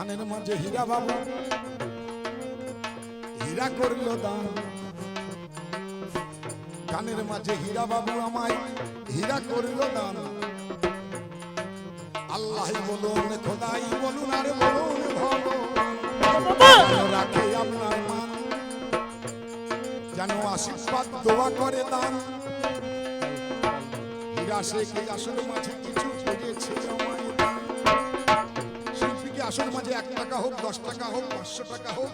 গানের মাঝে হীরা বাবু। হীরা করল দান। গানের মাঝে হীরা বাবু আমায় হীরা করল দান। আল্লাহ বলুন খোদাই বলুন আর বলুন ভালো। রাখে আপনার মান। যেন আশীর্বাদ দোয়া করে দান। হীরা শেখে আসলে মাঝে কিছু দান। শিল্পীকে মাঝে এক টাকা হোক, দশ টাকা হোক, পাঁচশো টাকা হোক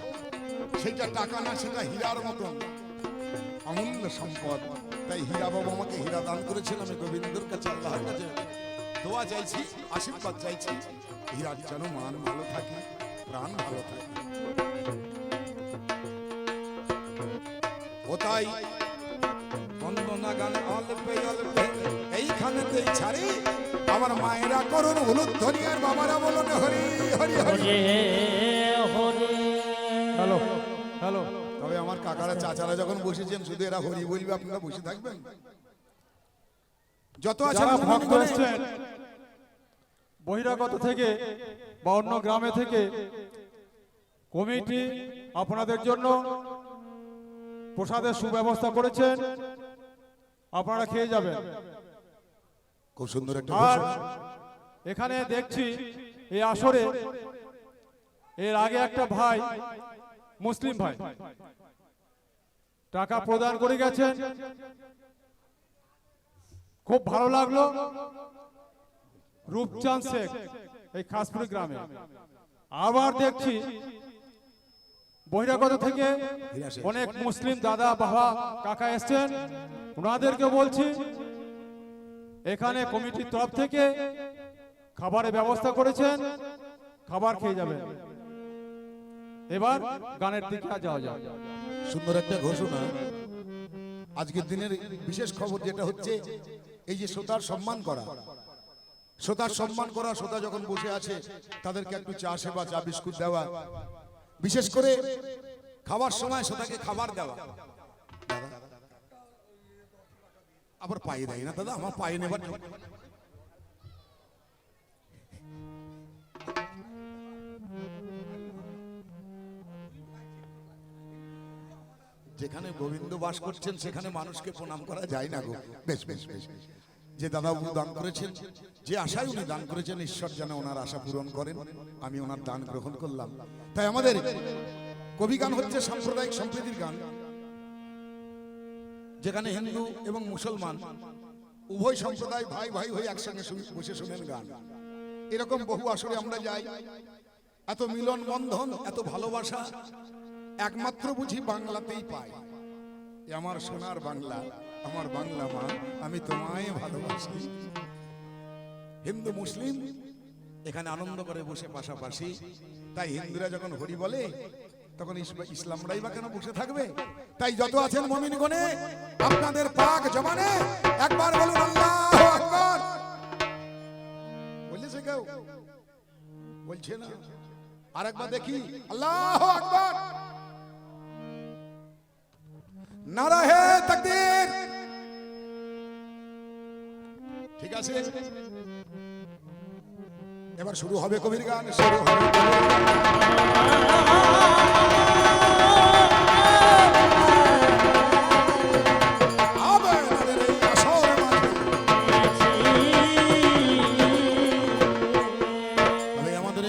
সেটা টাকা না, সেটা হীরার মতন। অমূল্য সম্পদ। তাই হীরা বাবু আমাকে হীরা দান করেছেন, আমি গোবিন্দর কাছে, আল্লাহর কাছে দোয়া চাইছি, আশীর্বাদ চাইছি। হীরার যেন মান ভালো থাকে, প্রাণ ভালো থাকে। কোথায় বন্দনা গান অল্পে অল্পে এইখানেতেই ছাড়ি। আমার মায়েরা করুন হলুদ ধরি আর বাবারা বলুন হরি হরি হরি। Hello hello. তবে আমার কাকারা চাচারা যখন বসেছেন শুধু এরা হরি বলবে আপনারা বসে থাকবেন? যত আছেন ভক্ত করে- বহিরাগত থেকে বা অন্য গ্রামে থেকে কমিটি আপনাদের জন্য প্রসাদের সুব্যবস্থা করেছেন। আপনারা খেয়ে যাবেন। খুব সুন্দর একটা আর এখানে দেখছি এই আসরে এর আগে একটা ভাই মুসলিম ভাই টাকা প্রদান করে গেছেন। খুব ভালো লাগল। রূপচাঁদ শেখ এই খাসপুর গ্রামে। আবার দেখছি বহিরাগত থেকে অনেক মুসলিম দাদা বাবা কাকা এসছেন। ওনাদেরকে বলছি এখানে কমিটির তরফ থেকে খাবারের ব্যবস্থা করেছেন। খাবার খেয়ে যাবেন। এবার গানের দিকে যাওয়া যাক। সুন্দর একটা ঘোষণা। আজকের দিনের বিশেষ খবর যেটা হচ্ছে এই যে শ্রোতার সম্মান করা। শ্রোতার সম্মান করা শ্রোতা যখন বসে আছে তাদেরকে একটু চা সেবা চা বিস্কুট দেওয়া। বিশেষ করে খাবার সময় শ্রোতাকে খাবার দেওয়া। আবার পায়ে দেয় না দাদা, আমার পায়ে নেবার যেখানে গোবিন্দ বাস করছেন, সেখানে মানুষকে প্রণাম করা যায় না গো। বেশ বেশ বেশ বেশ। যে দাদা দাদাবাবু দান করেছেন, যে আশায় উনি দান করেছেন, ঈশ্বর যেন ওনার আশা পূরণ করেন, আমি ওনার দান গ্রহণ করলাম। তাই আমাদের কবি গান হচ্ছে সাম্প্রদায়িক সম্প্রীতির গান, যেখানে হিন্দু এবং মুসলমান উভয় সম্প্রদায় ভাই ভাই হয়ে একসঙ্গে বসে শোনেন গান। এরকম বহু আসরে আমরা যাই, এত মিলন বন্ধন এত ভালোবাসা, একমাত্র বুঝি বাংলাতেই পাই। আমার সোনার বাংলা। আমার বাংলা মা, আমি তোমায় ভালোবাসি। হিন্দু, মুসলিম, এখানে আনন্দ করে বসে পাশাপাশি। তাই হিন্দুরা যখন হরি বলে, তখন ইস- ইসলামরাই বা কেন বসে থাকবে? তাই যত আছেন মমিন গনে আপনাদের পাক জমানে একবার বলুন আল্লাহ আকবার। বলেছে কেউ? বলছে না। আরেকবার দেখি, আল্লাহ আকবার। নারা হে তকদীর ঠিক আছে? এবার শুরু হবে কবির গান, শুরু হবে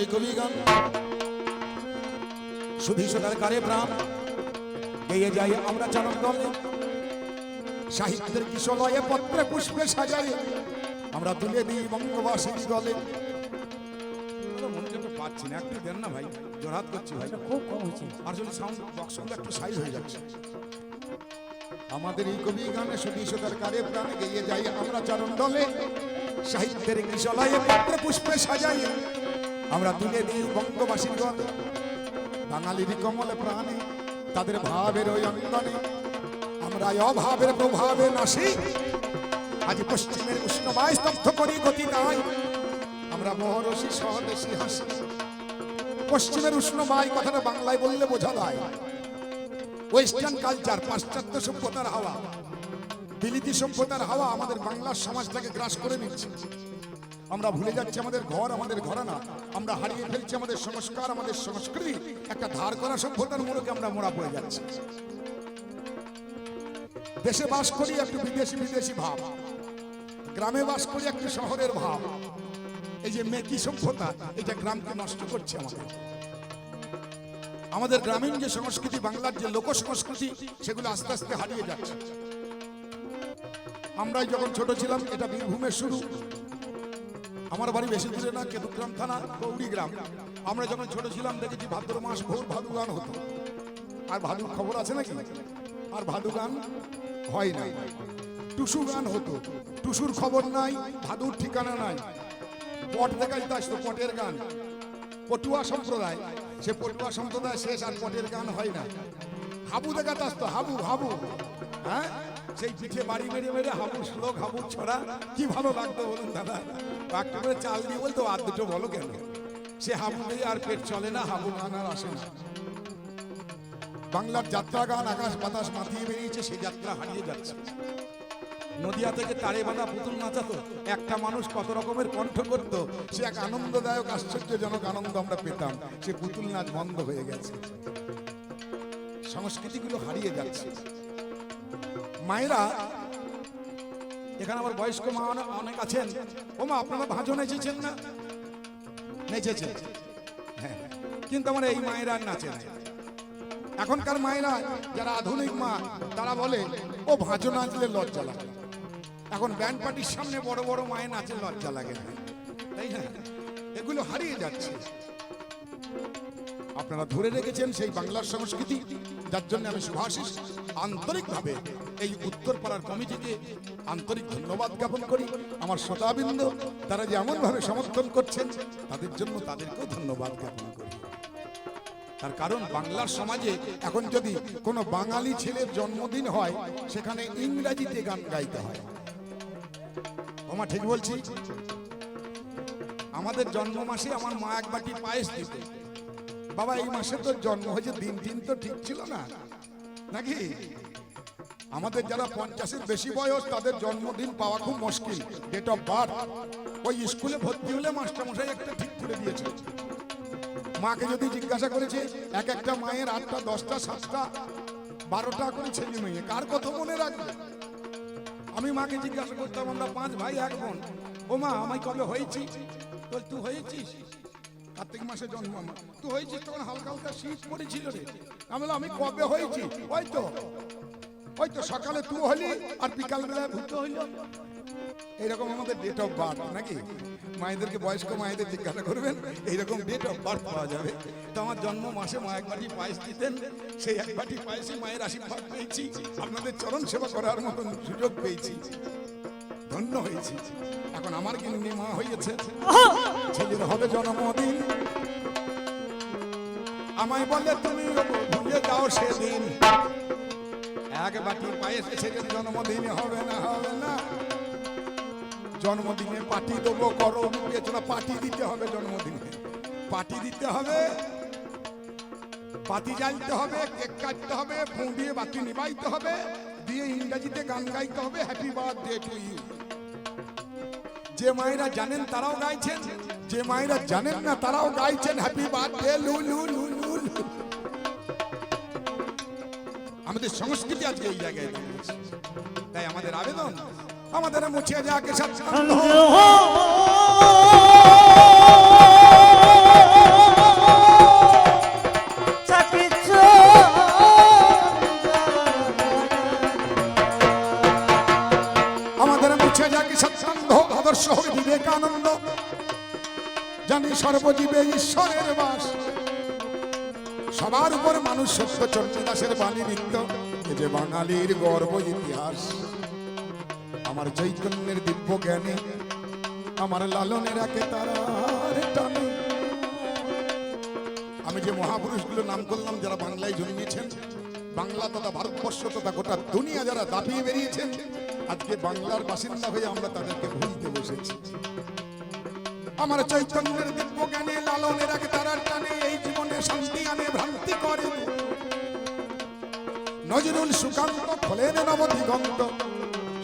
এই কবি কারে প্রাণ, গেয়ে যাই আমরা চারণ দলে। সাহিত্যের কিশলয়ে পত্রে পুষ্পে সাজাই। আমরা তুলে দিই বঙ্গবাসীর মনকে তো পাচ্ছি না একটু দেন না ভাই জোরহাত করছি ভাই। খুব কম হচ্ছে। আর যদি সাউন্ড বক্সগুলো একটু সাইজ হয়ে যাচ্ছে। আমাদের এই কবি গানে সুদীশতার কারে প্রাণে গিয়ে যাই আমরা চারণ দলে। সাহিত্যের কিশলয়ে পত্রে পুষ্পে সাজাই। আমরা তুলে দিই বঙ্গবাসীর দলে। বাঙালির কমলে প্রাণে তাদের ভাবের ওই অঙ্গনে এই অভাবের প্রভাবে নাসি আজ পশ্চিমের উষ্ণবায় স্তব্ধ করি গতি নাই। আমরা মহরসি স্বদেশি হাসি। পশ্চিমের উষ্ণ উষ্ণবায় কথাটা বাংলায় বললে বোঝা যায়। ওয়েস্টার্ন কালচার, পাশ্চাত্য সভ্যতার হাওয়া। বিলিতি সভ্যতার হাওয়া আমাদের বাংলার সমাজটাকে গ্রাস করে নিচ্ছে। আমরা ভুলে যাচ্ছি আমাদের ঘর, আমাদের ঘরানা। আমরা হারিয়ে ফেলছি আমাদের সংস্কার, আমাদের সংস্কৃতি। একটা ধার করা সভ্যতার মূলকে আমরা মোড়া পড়ে যাচ্ছি। দেশে বাস করি একটু বিদেশি বিদেশি ভাব। গ্রামে বাস করি একটু শহরের ভাব। এই যে মেকি সভ্যতা, এটা গ্রামকে নষ্ট করছে আমাদের। আমাদের গ্রামীণ যে সংস্কৃতি, বাংলার যে লোক সংস্কৃতি, সেগুলো আস্তে আস্তে হারিয়ে যাচ্ছে। আমরাই যখন ছোট ছিলাম, এটা বীরভূমের শুরু। আমার বাড়ি বেশি দূরে না কেতুগ্রাম থানা, গৌরী গ্রাম। আমরা যখন ছোট ছিলাম, দেখেছি ভাদ্র মাস ভোর ভাদু গান হতো। আর ভাদুর খবর আছে নাকি? আর ভাদু গান হয় না টুসু গান হতো। টুসুর খবর নাই, ভাদুর ঠিকানা নাই। পট দেখাইতে আসতো পটের গান। পটুয়া সম্প্রদায়, সে পটুয়া সম্প্রদায় শেষ আর পটের গান হয় না। হাবু দেখাতে আসতো, হাবু হাবু। হ্যাঁ? সেই পিঠে বাড়ি মেরে মেরে হাবু শ্লোক, হাবু ছড়া। কি ভালো লাগতো বলুন দাদা। একটা করে চাল দিয়ে বলতো, আর দুটো বলো কেন? সে হাবু নেই আর পেট চলে না, হাবু গান আর আসে না। বাংলার যাত্রা গান, আকাশ বাতাস মাতিয়ে বেরিয়েছে, সেই যাত্রা হারিয়ে যাচ্ছে। নদিয়া থেকে তারে বাঁধা পুতুল নাচাতো, একটা মানুষ কত রকমের কণ্ঠ করত, সে এক আনন্দদায়ক, আশ্চর্যজনক আনন্দ আমরা পেতাম। সে পুতুল নাচ বন্ধ হয়ে গেছে। সংস্কৃতিগুলো হারিয়ে যাচ্ছে। মায়েরা, এখানে আমার বয়স্ক মা অনেক আছেন। ও মা, আপনারা ভাঁজও নেচেছেন না? নেচেছেন। হ্যাঁ কিন্তু আমার এই মায়েরা নাচে না। এখনকার মায়েরা যারা আধুনিক মা, তারা বলে, ও ভাঁজো নাচলে লজ্জা লাগে। এখন ব্যান্ড পার্টির সামনে বড় বড় মায়ের নাচে লজ্জা লাগে না। তাই না? এগুলো হারিয়ে যাচ্ছে। আপনারা ধরে রেখেছেন সেই বাংলার সংস্কৃতি, যার জন্য আমি শুভাশিস। আন্তরিকভাবে এই উত্তরপাড়ার কমিটিকে আন্তরিক ধন্যবাদ জ্ঞাপন করি। আমার শ্রোতাবৃন্দ, তারা যে এমনভাবে সমর্থন করছেন, তাদের জন্য তাদেরকেও ধন্যবাদ জ্ঞাপন করি। তার কারণ বাংলার সমাজে এখন যদি কোনো বাঙালি ছেলের জন্মদিন হয়, সেখানে ইংরাজিতে গান গাইতে হয়। ওমা, ঠিক বলছি? আমাদের জন্ম মাসে আমার মা এক বাটি পায়েস দিত। বাবা, এই মাসে তো জন্ম হয়েছে, দিন দিন তো ঠিক ছিল না। নাকি? আমাদের যারা পঞ্চাশের বেশি বয়স, তাদের জন্মদিন পাওয়া খুব মুশকিল। ডেট অফ বার্থ ওই স্কুলে ভর্তি হলে মাস্টারমশাই একটা ঠিক করে দিয়েছে মাকে যদি জিজ্ঞাসা করেছে এক একটা মায়ের আটটা দশটা সাতটা বারোটা করে ছেলে মেয়ে কার কথা মনে রাখবে? আমি মাকে জিজ্ঞাসা করতাম আমরা পাঁচ ভাই এক বোন। ও মা আমায় কবে হয়েছি? বল তুই হয়েছিস? কার্তিক মাসে জন্ম আমার। তুই হয়েছিস তখন হালকা হালকা শীত পড়েছিল রে। আমি বললাম, আমি কবে হয়েছি? ওই তো ওই তো সকালে তুই হলি আর বিকাল বেলায় ভূত হইল। এইরকম আমাদের ডেট অফ বার্থ নাকি? মায়েদেরকে বয়স্ক মায়েদের জিজ্ঞাসা করবেন, এইরকম ডেট অফ বার্থ পাওয়া যাবে? তো আমার জন্ম মাসে মা এক বাটি পায়েস দিতেন, সেই এক বাটি পায়েসে মায়ের আশীর্বাদ পেয়েছি, আপনাদের চরণ সেবা করার মতন সুযোগ পেয়েছি, ধন্য হয়েছি। এখন আমার কিন্তু মা হয়েছে ছেলের হবে জন্মদিন। আমায় বলে, তুমি ভুলে যাও সেদিন। এক বাটি পায়েস ছেলের জন্মদিন হবে না হবে। না জন্মদিনে পার্টি দেবো, করো। পেছনে পার্টি দিতে হবে জন্মদিনে। পার্টি দিতে হবে, বাতি জ্বালতে হবে, কেক কাটতে হবে ফুঁ দিয়ে বাতি নিবাইতে হবে, দিয়ে ইংরাজিতে গান গাইতে হবে হ্যাপি বার্থডে টু ইউ যে মায়েরা জানেন তারাও গাইছেন, যে মায়েরা জানেন না তারাও গাইছেন হ্যাপি বার্থডে লু লু লু লু। আমাদের সংস্কৃতি আজকে এই জায়গায় তাই আমাদের আবেদন আমাদের মুছে যাকে সৎসঙ্গ আমাদের মুছে যাকে সৎসঙ্গ আদর্শ হবে বিবেকানন্দ। জানি সর্বজীবে ঈশ্বরের বাস। সবার উপর মানুষ সত্য চন্দ্রদাসের বাণী নিত্য যে বাঙালির গর্ব ইতিহাস। আমার চৈতন্যের দিব্য জ্ঞানে, আমার লালনের একে তারার টানে। আমি যে মহাপুরুষগুলো নাম করলাম, যারা বাংলায় জন্মেছেন, বাংলা তথা ভারতবর্ষ তথা গোটা দুনিয়া যারা দাপিয়ে বেরিয়েছেন, আজকে বাংলার বাসিন্দা হয়ে আমরা তাদেরকে ভুলতে বসেছি। আমার চৈতন্যের দিব্য জ্ঞানে, লালনের এক তারার টানে, এই জীবনে শান্তি আনে, ভ্রান্তি করে। নজরুল সুকান্ত খোলেন নব দিগন্ত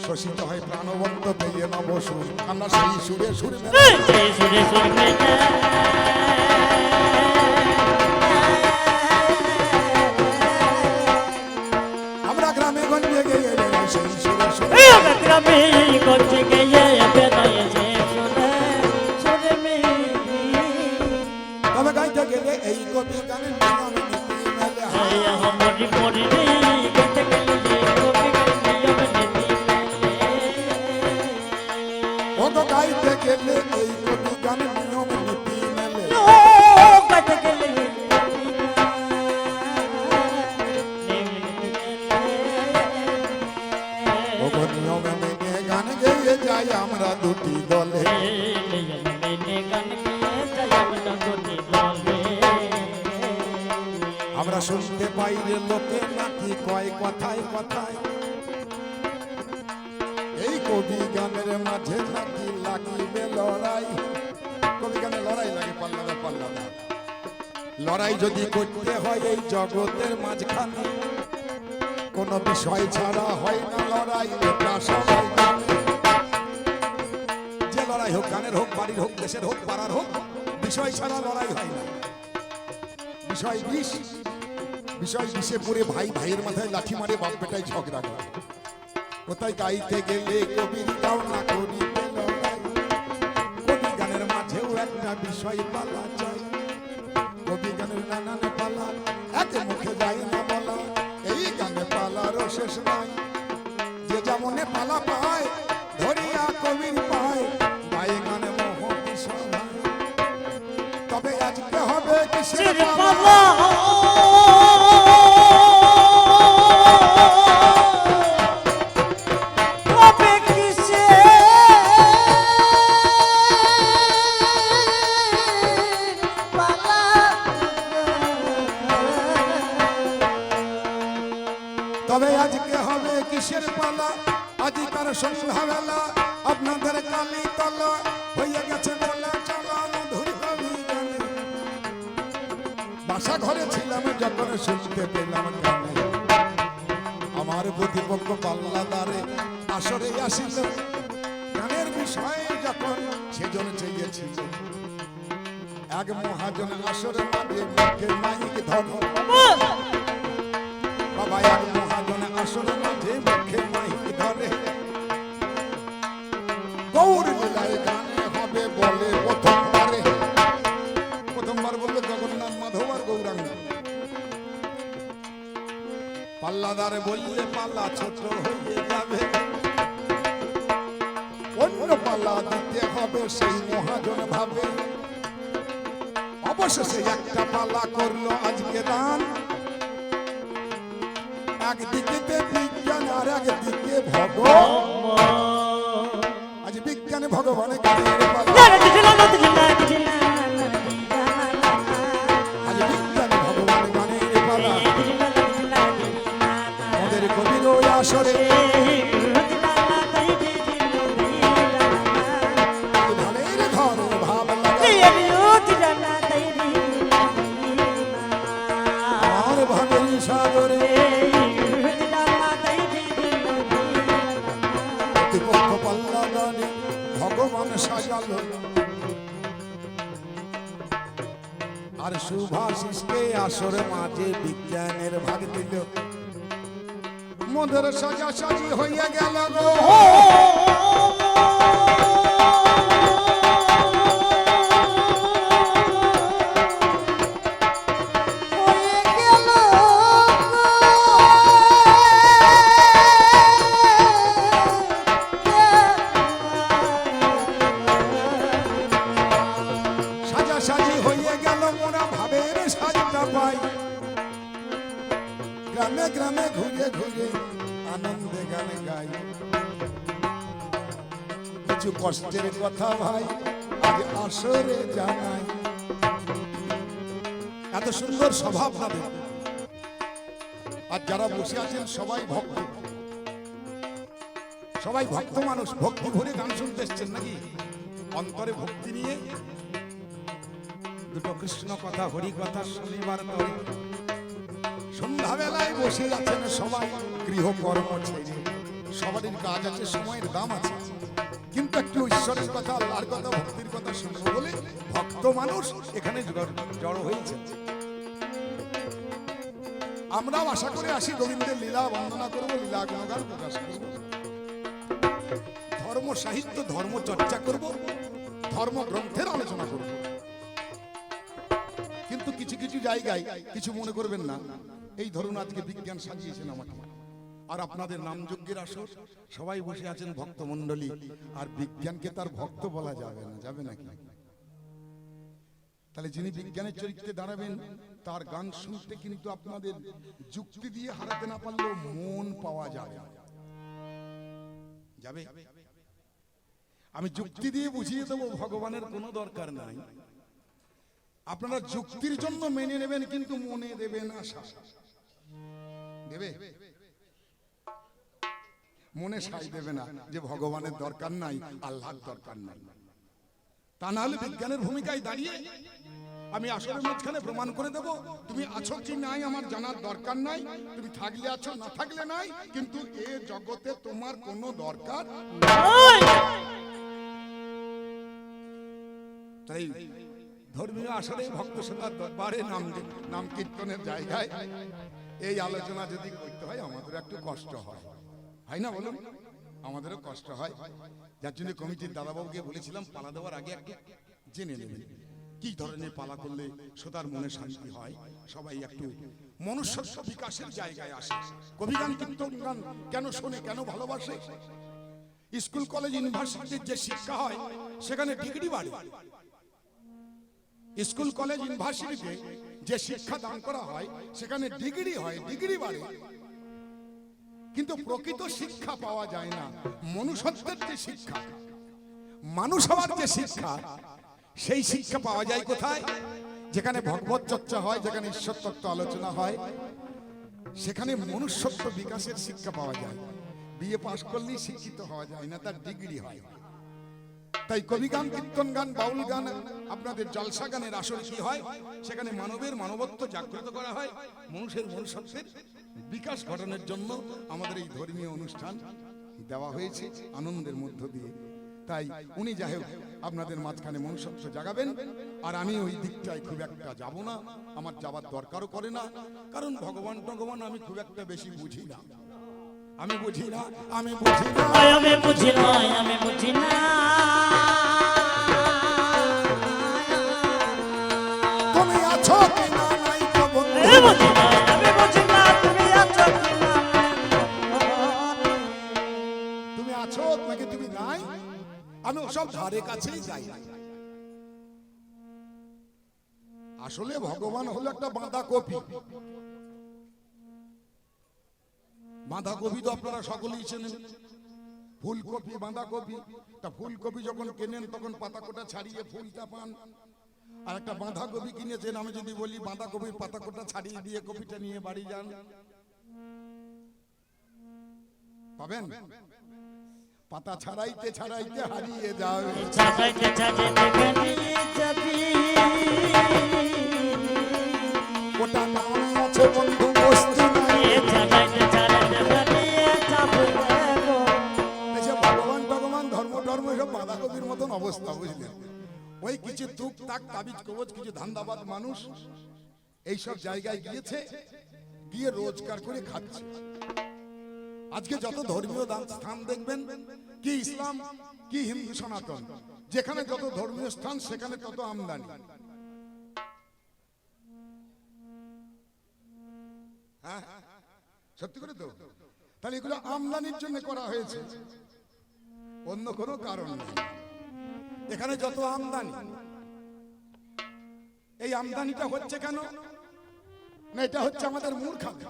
শোষিত হয় প্রাণবন্ত পেয়ে নব সুর। কান্না সেই সুরে সুরে আমরা গ্রামে গঞ্জে গেলে সেই সুরে সুরে গ্রামে লড়াই যদি করতে হয় এই জগতের মাঝখানে, কোনো বিষয় ছাড়া হয় না লড়াই এটা সবাই যে লড়াই হোক গানের হোক, বাড়ির হোক, দেশের হোক, পাড়ার হোক, বিষয় ছাড়া লড়াই হয় না। বিষয় বিষ, বিষয় বিষে পড়ে ভাই ভাইয়ের মাথায় লাঠি মারে বাপ বেটায় ঝগড়া করে। কোথায় গাইতে গেলে কবির গাও না করিতে লড়াই। কবি গানের মাঝেও একটা বিষয় পালা যায়। নানান পালা এক মুখে যায় না বলা এই গানে পালারও শেষ নাই। যে যেমনে পালা পায় ধরিয়া কবির পায় গায়ে গানে মোহ তবে আজকে হবে কিসের পালা? পাল্লাদারে বললে পাল্লা ছোট হয়ে যাবে। অন্য পাল্লা দিতে হবে সেই মহাজন ভাবে। অবশেষে একটা পাল্লা করল আজকে দান। একদিকে বিজ্ঞান আর একদিকে ভগবান। আজ বিজ্ঞানে ভগবানের গানের প্রতিপক্ষ ভগবান সাজালো আর সুভাষিসকে আসরে মাঝে বিজ্ঞানের ভাগ দিল মধুর সাজা সাজি হইয়া গেল গো কিছু কষ্টের কথা ভাই, আজ আসরে জানাই। এত সুন্দর স্বভাব তাদের আর যারা বসে আছেন সবাই ভক্ত। সবাই ভক্ত মানুষ, ভক্তি ভরে গান শুনতে এসছেন নাকি? অন্তরে ভক্তি নিয়ে দুটো কৃষ্ণ কথা, হরি কথা শনিবার করে। সন্ধ্যাবেলায় বসে আছেন সবাই, গৃহকর্ম ছেড়ে। সবারই কাজ আছে, সময়ের দাম আছে। কিন্তু একটু ঈশ্বরের কথা, আল্লাহর কথা, ভক্তির কথা শুনব বলে ভক্ত মানুষ এখানে জড়- হয়েছে। আমরাও আশা করে আসি গোবিন্দের লীলা বন্দনা করব, লীলা গুণগান প্রকাশ করব। ধর্ম সাহিত্য, ধর্ম চর্চা করব, ধর্ম গ্রন্থের আলোচনা করব। কিন্তু কিছু কিছু জায়গায় কিছু মনে করবেন না, এই ধরুন আজকে বিজ্ঞান সাজিয়েছেন আমাকে। আর আপনাদের নামযজ্ঞের আসর, সবাই বসে আছেন ভক্তমণ্ডলী, আর বিজ্ঞানকে তার ভক্ত বলা যাবে না, যাবে নাকি? তাহলে যিনি বিজ্ঞানের চরিত্রে দাঁড়াবেন, তার গান শুনতে কিন্তু আপনাদের যুক্তি দিয়ে হারাতে না পারলেও মন পাওয়া যাবে যাবে? আমি যুক্তি দিয়ে বুঝিয়ে দেবো, ভগবানের কোনো দরকার নাই। আপনারা যুক্তির জন্য মেনে নেবেন, কিন্তু মনে দেবেন আশা। দেবে? মনে সাই দেবে না যে ভগবানের দরকার নাই আল্লাহর দরকার নাই। তা না হলে বিজ্ঞানের ভূমিকায় দাঁড়িয়ে আমি আসরের মাঝখানে প্রমাণ করে দেব তুমি আছো কি নাই আমার জানার দরকার নাই তুমি থাকলে আছো না থাকলে নাই কিন্তু এ জগতে তোমার কোনো দরকার তাই ধর্মীয় আসরে ভক্ত সন্ধ্যার দরবারে নাম নাম কীর্তনের জায়গায়। এই আলোচনা যদি করতে হয় আমাদের একটু কষ্ট হয়। হয় না বলুন? আমাদেরও কষ্ট হয়। যার জন্য কমিটির দাদাবাবুকে বলেছিলাম পালা দেওয়ার আগে একটু জেনে নেবেন। কি ধরনের পালা করলে শ্রোতার মনে শান্তি হয়? সবাই একটু মনুষ্যত্ব বিকাশের জায়গায় আসে। কবিগান কীর্তন গান কেন শোনে, কেন ভালোবাসে? স্কুল, কলেজ ইউনিভার্সিটির যে শিক্ষা হয়, সেখানে ডিগ্রি বাড়ে। স্কুল, কলেজ, ইউনিভার্সিটিতে যে শিক্ষা দান করা হয়, সেখানে ডিগ্রি হয়, ডিগ্রি বাড়ে। কিন্তু প্রকৃত শিক্ষা পাওয়া যায় না। মনুষ্যত্বের যে শিক্ষা মানুষ হওয়ার যে শিক্ষা সেই শিক্ষা পাওয়া যায় কোথায়? যেখানে ভগবত চর্চা হয় যেখানে ঈশ্বর তত্ত্ব আলোচনা হয় সেখানে মনুষ্যত্ব বিকাশের শিক্ষা পাওয়া যায়। বিয়ে পাশ করলেই শিক্ষিত হওয়া যায় না তার ডিগ্রি হয়। তাই কবি গান কীর্তন গান বাউল গান আপনাদের জলসা গানের আসরে কি হয়? সেখানে মানবের মানবত্ব জাগ্রত করা হয় মানুষের মনুষ্যত্বের বিকাশ ঘটানোর জন্য আমাদের এই ধর্মীয় অনুষ্ঠান দেওয়া হয়েছে আনন্দের মধ্য দিয়ে। তাই উনি যাই হোক, আপনাদের মাঝখানে মনুষ্যত্ব জাগাবেন, আর আমি ওই দিকটায় খুব একটা যাব না, আমার যাবার দরকারও করে না, কারণ ভগবান ভগবান আমি খুব একটা বেশি বুঝি না। আমি বুঝি না, আমি বুঝি না। আমি বুঝি না আমি বুঝি না। আমি ওসব ধারে কাছেই যাই। আসলে ভগবান হলো একটা বাঁধাকপি। বাঁধাকপি তো আপনারা সকলেই চেনেন। ফুলকপি, বাঁধাকপি। তা ফুলকপি যখন কেনেন, তখন পাতাকোটা ছাড়িয়ে ফুলটা পান। আর একটা বাঁধাকপি কিনেছেন, আমি যদি বলি বাঁধাকপির পাতাকোটা ছাড়িয়ে দিয়ে কপিটা নিয়ে বাড়ি যান। পাবেন? পাতা ছাড়াইতে ছাড়াইতে হারিয়ে যাবে। ওটা নাম আছে বন্ধু বস্তু নাই। যাবি ভগবান ভগবান ধর্ম ধর্ম বাঁধাকপির মতন অবস্থা বুঝলেন ওই কিছু তুক তাক তাবিজ কবজ কিছু ধান্দাবাদ মানুষ এইসব জায়গায় গিয়েছে গিয়ে রোজগার করে খাচ্ছে। আজকে যত ধর্মীয় স্থান দেখবেন কি ইসলাম, কি হিন্দু সনাতন? যেখানে যত ধর্মীয় স্থান, সেখানে তত আমদানি। হ্যাঁ? সত্যি করে তো? তাহলে এগুলো আমদানির জন্য করা হয়েছে। অন্য কোনো কারণ নেই। এখানে যত আমদানি। এই আমদানিটা হচ্ছে কেন? না, এটা হচ্ছে আমাদের মূর্খামি।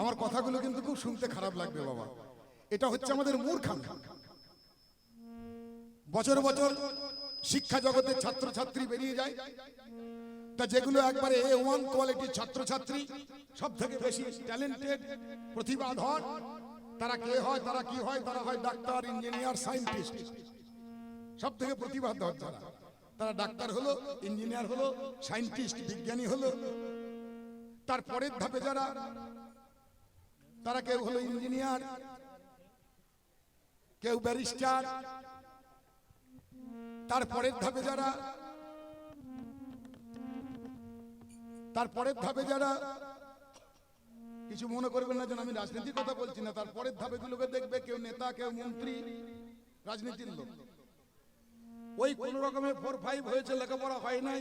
আমার কথাগুলো কিন্তু খুব শুনতে খারাপ লাগবে, বাবা। এটা হচ্ছে আমাদের মূর্খামি। বছর বছর শিক্ষা জগতের ছাত্রছাত্রী বেরিয়ে যায়। তা যেগুলো একবারে এ ওয়ান কোয়ালিটির ছাত্রছাত্রী সব থেকে বেশি ট্যালেন্টেড প্রতিভাধর, তারা কে হয়, তারা কি হয়, তারা হয় ডাক্তার, ইঞ্জিনিয়ার সায়েন্টিস্ট সব থেকে প্রতিভাধর তারা তারা ডাক্তার হলো, ইঞ্জিনিয়ার হলো সায়েন্টিস্ট বিজ্ঞানী হলো। তার পরের ধাপে যারা, তারা কেউ হলো ইঞ্জিনিয়ার কেউ ব্যারিস্টার তারপরের ধাপে যারা তারপরের ধাপে যারা, কিছু মনে করবেন না যেন আমি রাজনীতির কথা বলছি না তারপরের ধাপে গুলোকে দেখবে কেউ নেতা, কেউ মন্ত্রী, রাজনীতির লোক। ওই কোন রকমের ফোর ফাইভ হয়েছে, লেখাপড়া হয় নাই।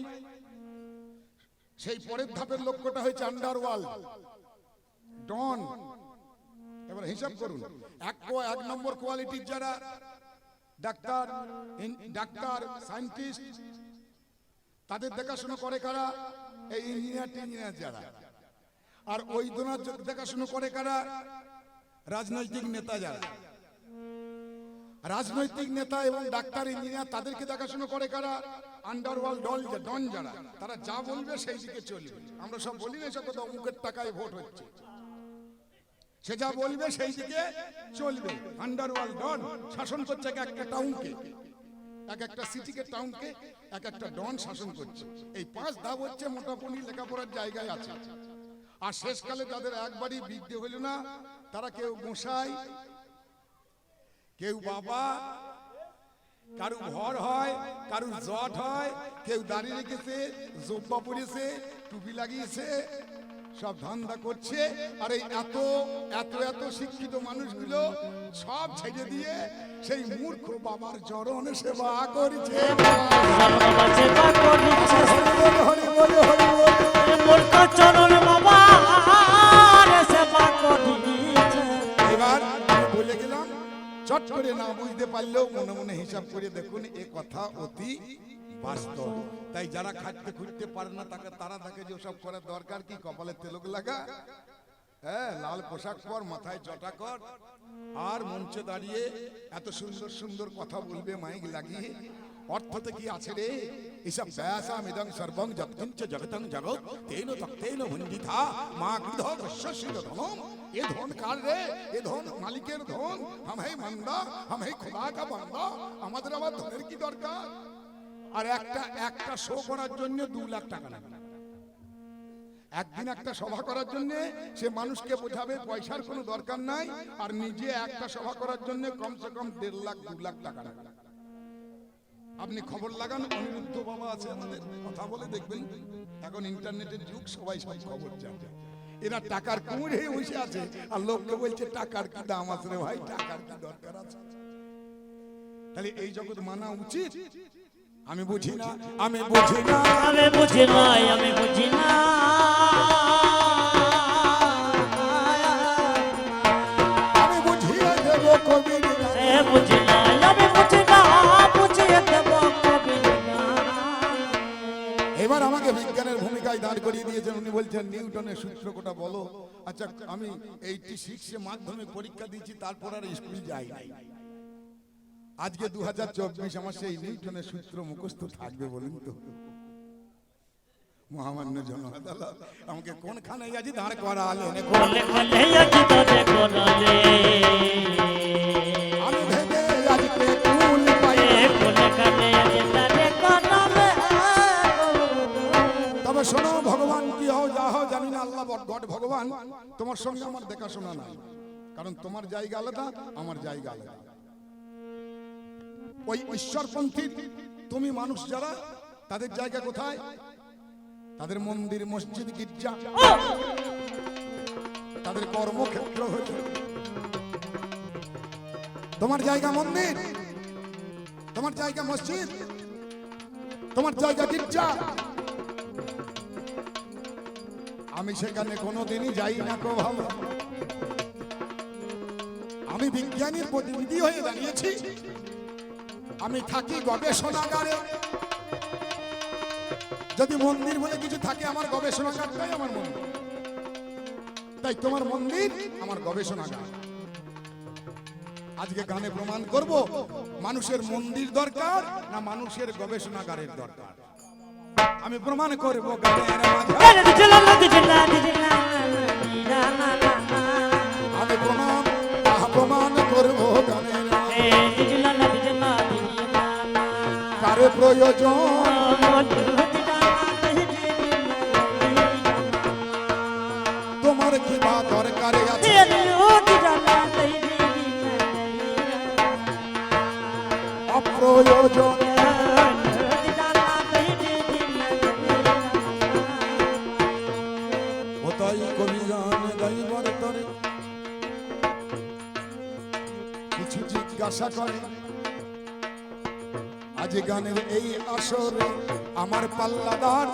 সেই পরের ধাপের লক্ষ্যটা হয়েছে আন্ডারওয়ার্ল্ড ডন এবার হিসাব করুন। এক এক নম্বর কোয়ালিটির যারা ডাক্তার ডাক্তার, সায়েন্টিস্ট, তাদের দেখাশোনা করে কারা? এই ইঞ্জিনিয়ার টিঞ্জিনিয়ার যারা। আর ওই দোনার দেখাশোনা করে কারা? রাজনৈতিক নেতা যারা। রাজনৈতিক নেতা এবং ডাক্তার, ইঞ্জিনিয়ার তাদেরকে দেখাশোনা করে কারা? আন্ডারওয়ার্ল্ড ডল ডন যারা। তারা যা বলবে সেই দিকে চলবে। আমরা সব বলি না সব কথা, অমুকের টাকায় ভোট হচ্ছে। সে যা বলবে সেই দিকে চলবে আন্ডারওয়ার্ল্ড ডন শাসন করছে এক একটা টাউনকে এক একটা সিটিকে টাউনকে এক একটা ডন শাসন করছে। এই পাঁচ ধাপ হচ্ছে মোটামুটি লেখাপড়ার জায়গায় আছে। আর শেষকালে যাদের একবারই বিদ্যে হইল না। তারা কেউ গোসাই কেউ বাবা, কারু ভর হয়, কারু জট হয়, কেউ দাঁড়িয়ে রেখেছে, জব্বা পড়েছে টুপি লাগিয়েছে সব ধান্দা করছে, আর এই এত এত এত শিক্ষিত মানুষগুলো সব ছেড়ে দিয়ে সেই মূর্খ বাবার চরণ সেবা করছে। চট করে না বুঝতে পারলেও মনে মনে হিসাব করে দেখুন, এ কথা অতি বাস্তব তাই যারা খাটতে খুঁজতে পারে না তাকে তারা তাকে যে সব করার দরকার কি? কপালে তেলক লাগা? হ্যাঁ লাল পোশাক পর মাথায় জটা কর। আর মঞ্চে দাঁড়িয়ে এত সুন্দর সুন্দর কথা বলবে মাইক লাগিয়ে? অর্থতে কি আছে রে? এসব ব্যাসা মিদং সর্বং যৎকিঞ্চ জগতং জগৎ তেন তক্তেন ভুঞ্জিথা মা গৃধ বশ্যসিত ধনম। এ ধন কার রে? এ ধন মালিকের ধন। হাম হে মান্দা হাম হে খোদা কা বান্দা। আমাদের আবার ধনের কি দরকার? আর একটা একটা শো করার জন্য দু লাখ টাকা লাগে। একদিন একটা সভা করার জন্য সে মানুষকে বোঝাবে পয়সার কোনো দরকার নাই, আর নিজে একটা সভা করার জন্য কমসে কম দেড় লাখ, দু লাখ টাকা লাগে। আপনি খবর লাগান, অনিরুদ্ধ বাবা আছে আমাদের, কথা বলে দেখবেন। এখন ইন্টারনেটের যুগ, সবাই সব খবর জানে। এরা টাকার কুমির হয়ে বসে আছে, আর লোককে বলছে, টাকার কি দাম আছে রে ভাই? টাকার কি দরকার আছে? তাহলে এই জগৎ মানা উচিত? আমি বুঝি না আমি বুঝি না আমি বুঝি নাই আমি বুঝি না আমি বুঝিয়ে দেব কবির গান। বুঝি নাই আমি বুঝি না বুঝিয়ে দেব গান। এবার আমাকে বিজ্ঞানের ভূমিকায় দাঁড় করিয়ে দিয়েছেন উনি বলছেন নিউটনের সূত্র কোটা বলো আচ্ছা আমি এইটি সিক্সে মাধ্যমিক পরীক্ষা দিয়েছি তারপর আর স্কুল যাই নাই আজকে দু হাজার চব্বিশ আমার সেই নিউটনের সূত্র মুখস্থ থাকবে বলুন তো। মহামান্য জনতাদল আমাকে কোনখানে আজ দাঁড় করালেন? কোলালে আমি ভেবে আজকে কুল তবে শোনো ভগবান কি হও যা হও জানি না আল্লাহ গড ভগবান। তোমার সঙ্গে আমার দেখাশোনা নাই কারণ তোমার জায়গা আলাদা আমার জায়গা আলাদা। ওই ঈশ্বরপন্থী, তুমি মানুষ যারা, তাদের জায়গা কোথায়? তাদের মন্দির, মসজিদ, গির্জা। তাদের কর্মক্ষেত্র হচ্ছে তোমার জায়গা মন্দির, তোমার জায়গা মসজিদ, তোমার জায়গা গির্জা। আমি সেখানে কোনোদিনই যাই না কো ভালো আমি বিজ্ঞানীর প্রতিনিধি হয়ে দাঁড়িয়েছি। আমি থাকি গবেষণাগারে। যদি মন্দির বলে কিছু থাকে, আমার গবেষণাগারটাই আমার মন্দির। তাই তোমার মন্দির আমার গবেষণাগার। আজকে গানে প্রমাণ করব, মানুষের মন্দির দরকার না মানুষের গবেষণাগারের দরকার। আমি প্রমাণ করব গানের আমি প্রমাণ প্রমাণ করব গানের প্রয়োজন আমার পাল্লাদার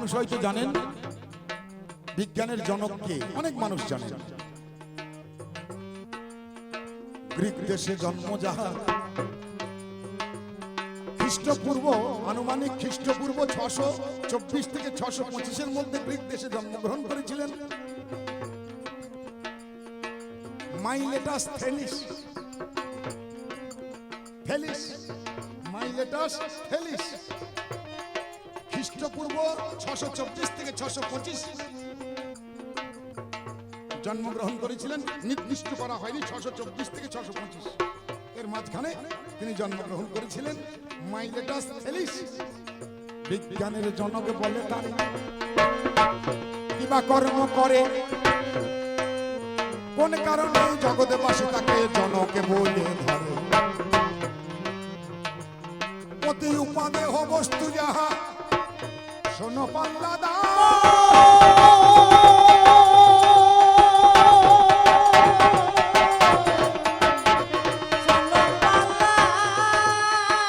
মানুষ হয়তো জানেন, বিজ্ঞানের জনককে অনেক মানুষ জানেন। গ্রিক দেশে জন্ম যাহা, খ্রিস্টপূর্ব, আনুমানিক খ্রিস্টপূর্ব ছশো চব্বিশ থেকে ছশো পঁচিশের মধ্যে গ্রিক দেশে জন্মগ্রহণ করেছিলেন। Miletus Thales. Thales, Miletus Thales. খ্রিস্টপূর্ব ছশো চব্বিশ থেকে ছশো পঁচিশ। জন্মগ্রহণ করেছিলেন, নির্দিষ্ট করা হয়নি ছশো চব্বিশ থেকে ছশো পঁচিশ। এর মাঝখানে তিনি জন্মগ্রহণ করেছিলেন মাইলেটাস থেলিস বিজ্ঞানের জনকে বলে তার কিবা কর্ম করে। কোন কারণে জগতে বাসে তাকে জনকে বলে ধরে? অতি উপাদেহ বস্তু যাহা শোনো পাল্লা দা